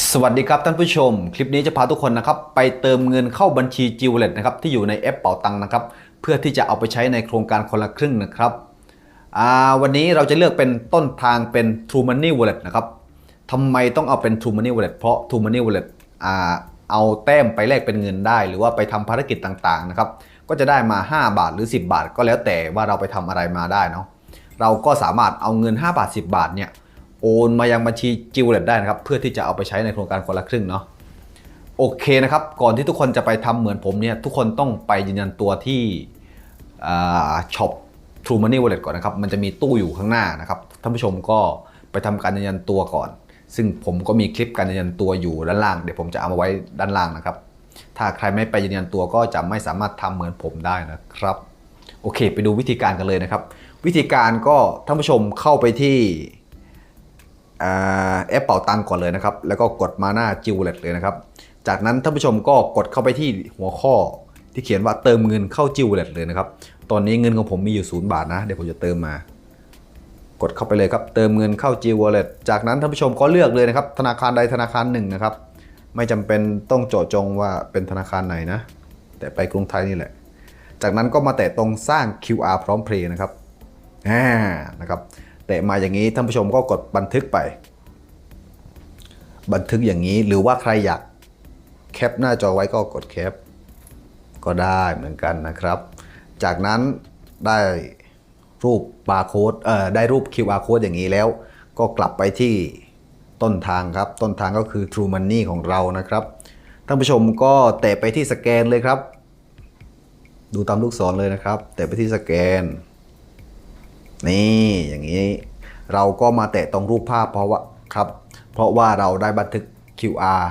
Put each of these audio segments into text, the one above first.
สวัสดีครับท่านผู้ชม คลิปนี้จะพาทุกคนนะครับไปเติมเงินเข้าบัญชีจิวเลตนะครับที่อยู่ในแอปเป๋าตังค์นะครับเพื่อที่จะเอาไปใช้ในโครงการคนละครึ่งนะครับวันนี้เราจะเลือกเป็นต้นทางเป็น True Money Wallet นะครับทำไมต้องเอาเป็น True Money Wallet เพราะ True Money Wallet อเอาแต้มไปแลกเป็นเงินได้ หรือว่าไปทำภารกิจต่างๆนะครับก็จะได้มา 5 บาทหรือ 10 บาท ก็แล้วแต่ว่าเราไปทำอะไรมาได้เนาะเราก็สามารถเอาเงิน 5 บาท 10 บาทเนี่ย โอนมายังบัญชีจิวเลตได้นะครับ เพื่อที่จะเอาไปใช้ในโครงการคนละครึ่งเนาะโอเคนะครับ ก่อนที่ทุกคนจะไปทำเหมือนผมเนี่ย ทุกคนต้องไปยืนยันตัวที่ช็อป True Money Wallet ก่อนนะครับ มันจะมีตู้อยู่ข้างหน้านะครับ ท่านผู้ชมก็ไปทำการยืนยันตัวก่อน ซึ่งผมก็มีคลิปการยืนยันตัวอยู่ด้านล่าง เดี๋ยวผมจะเอามาไว้ด้านล่างนะครับ ถ้าใครไม่ไปยืนยันตัวก็จะไม่สามารถทำเหมือนผมได้นะครับ โอเค ไปดูวิธีการกันเลยนะครับ วิธีการก็ท่านผู้ชมเข้าไปที่ แอปเป่าตังก่อนเลยนะครับ แล้วก็กดมาหน้าจิวเล็ตเลยนะครับ จากนั้นท่านผู้ชมก็กดเข้าไปที่หัวข้อที่เขียนว่าเติมเงินเข้าจิวเล็ตเลยนะครับ ตอนนี้เงินของผมมีอยู่ศูนย์บาทนะ เดี๋ยวผมจะเติมมา กดเข้าไปเลยครับ เติมเงินเข้าจิวเล็ตจากนั้นท่านผู้ชมก็เลือกเลยนะครับ ธนาคารใดธนาคารหนึ่งนะครับ ไม่จำเป็นต้องเจาะจงว่าเป็นธนาคารไหนนะ แต่ไปกรุงไทยนี่แหละ จากนั้นก็มาแตะตรงสร้าง QR พร้อมเพลย์นะครับ อ่า นะครับ ตะมาอย่างนี้ท่านผู้ชมก็กดบันทึกไป บันทึกอย่างนี้หรือว่าใครอยากแคปหน้าจอไว้ก็กดแคป ก็ได้เหมือนกันนะครับ จากนั้นได้รูปบาร์โค้ดเอ่อได้รูป QR code อย่างนี้แล้ว ก็กลับไปที่ต้นทางครับ ต้นทางก็คือ True Money ของเรานะครับท่านผู้ชมก็แตะไปที่สแกนเลยครับ ดูตามลูกศรเลยนะครับ แตะไปที่สแกน นี่อย่างนี้ เราก็มาแตะตรงรูปภาพเพราะว่าครับ เพราะว่าเราได้บันทึก QR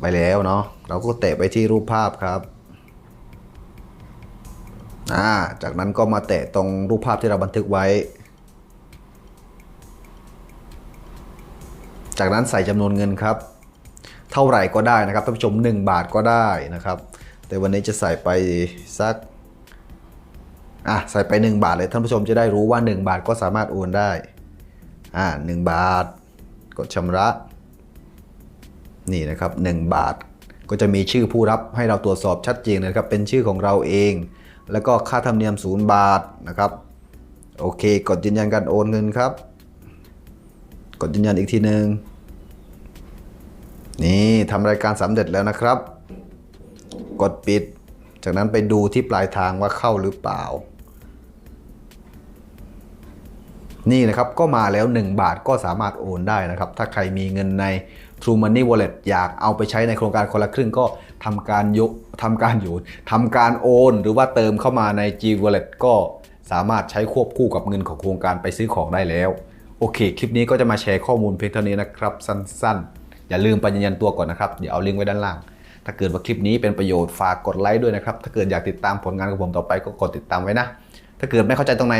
ไปแล้วเนาะเราก็แตะไปที่รูปภาพครับอ่าจากนั้นก็มาแตะตรงรูปภาพที่เราบันทึกไว้ จากนั้นใส่จำนวนเงินครับ เท่าไหร่ก็ได้นะครับท่านผู้ชม 1 บาทก็ได้นะครับ แต่วันนี้จะใส่ไปสัก อะใส่ไป 1 บาทเลยท่านผู้ชมจะได้รู้ว่า 1 บาทก็สามารถโอนได้อ่า1บาท กดชำระ นี่นะครับ 1 บาทก็จะมีชื่อผู้รับให้เราตรวจสอบชัดเจนนะครับ เป็นชื่อของเราเอง แล้วก็ค่าธรรมเนียม0บาทนะครับ โอเค กดยืนยันการโอนเงินครับ กดยืนยันอีกทีหนึ่งนี่ทำรายการสำเร็จแล้วนะครับ กดปิด จากนั้นไปดูที่ปลายทางว่าเข้าหรือเปล่า นี่นะครับก็มาแล้ว 1 บาทก็สามารถโอนได้นะครับ ถ้าใครมีเงินใน True Money Wallet อยากเอาไปใช้ในโครงการคนละครึ่งก็ทำการยกทำการอยู่ทำการโอน หรือว่าเติมเข้ามาใน G Wallet ก็สามารถใช้ควบคู่กับเงินของโครงการไปซื้อของได้แล้ว โอเค คลิปนี้ก็จะมาแชร์ข้อมูลเพียงเท่านี้นะครับสั้นๆ อย่าลืมไปยืนยันตัวก่อนนะครับ เดี๋ยวเอาลิงก์ไว้ด้านล่าง ถ้าเกิดว่าคลิปนี้เป็นประโยชน์ฝากกดไลค์ด้วยนะครับ ถ้าเกิดอยากติดตามผลงานของผมต่อไปก็กดติดตามไว้นะ ถ้าเกิดไม่เข้าใจตรงไหน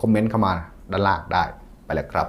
คอมเมนต์เข้ามา ด้านล่างได้ไปแล้วครับ